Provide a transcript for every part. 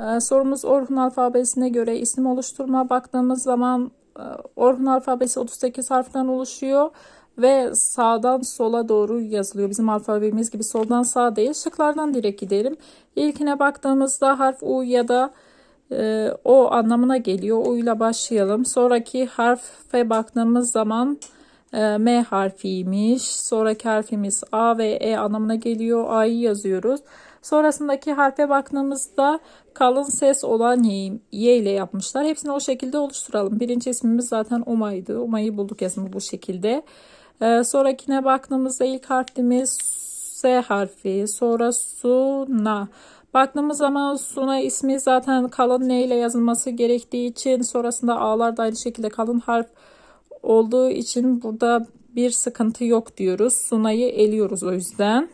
Ee, sorumuz Orhun alfabesine göre isim oluşturma. Baktığımız zaman e, Orhun alfabesi 38 harften oluşuyor ve sağdan sola doğru yazılıyor. Bizim alfabemiz gibi soldan sağa değil. Şıklardan direkt gidelim. İlkine baktığımızda harf U ya da e, O anlamına geliyor. U ile başlayalım. Sonraki harfe baktığımız zaman e, M harfiymiş. Sonraki harfimiz A ve E anlamına geliyor. A'yı yazıyoruz. Sonrasındaki harfe baktığımızda kalın ses olan Y, y ile yapmışlar. Hepsini o şekilde oluşturalım. Birinci ismimiz zaten Umay'dı. Umay'ı bulduk yazımı bu şekilde. Ee, sonrakine baktığımızda ilk harfimiz S harfi. Sonra Suna. Baktığımız zaman Suna ismi zaten kalın N ile yazılması gerektiği için sonrasında A'lar da aynı şekilde kalın harf olduğu için burada bir sıkıntı yok diyoruz. Suna'yı eliyoruz o yüzden.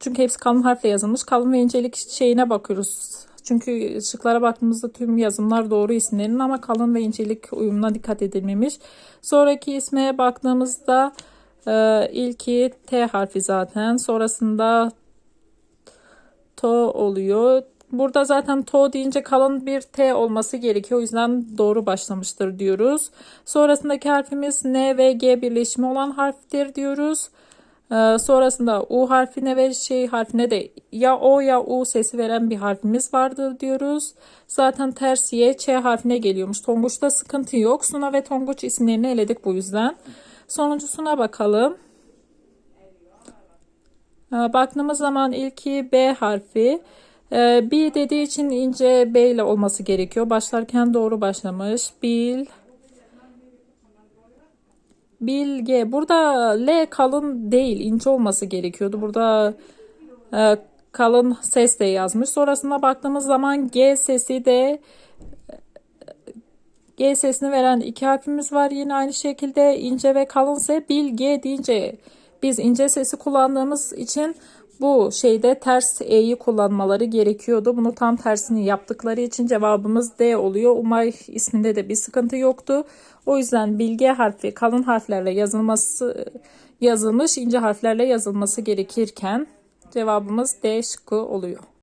Çünkü hepsi kalın harfle yazılmış. Kalın ve incelik şeyine bakıyoruz. Çünkü şıklara baktığımızda tüm yazımlar doğru isimlerin ama kalın ve incelik uyumuna dikkat edilmemiş. Sonraki isme baktığımızda e, ilki T harfi zaten. Sonrasında To oluyor. Burada zaten to deyince kalın bir T olması gerekiyor. O yüzden doğru başlamıştır diyoruz. Sonrasındaki harfimiz N ve G birleşimi olan harftir diyoruz. Ee, sonrasında U harfine ve şey harfine de ya O ya U sesi veren bir harfimiz vardır diyoruz. Zaten ters Y Ç harfine geliyormuş. Tonguç'ta sıkıntı yok. Suna ve Tonguç isimlerini eledik bu yüzden. Sonuncusuna bakalım. Ee, baktığımız zaman ilki B harfi. Ee, B dediği için ince B ile olması gerekiyor. Başlarken doğru başlamış. Bil. Bilge. Burada L kalın değil, ince olması gerekiyordu. Burada e, kalın ses de yazmış. Sonrasında baktığımız zaman G sesi de G sesini veren iki harfimiz var. Yine aynı şekilde ince ve kalın ise bilge deyince biz ince sesi kullandığımız için bu şeyde ters E'yi kullanmaları gerekiyordu. Bunu tam tersini yaptıkları için cevabımız D oluyor. Umay isminde de bir sıkıntı yoktu. O yüzden bilge harfi kalın harflerle yazılması yazılmış, ince harflerle yazılması gerekirken cevabımız D şıkkı oluyor.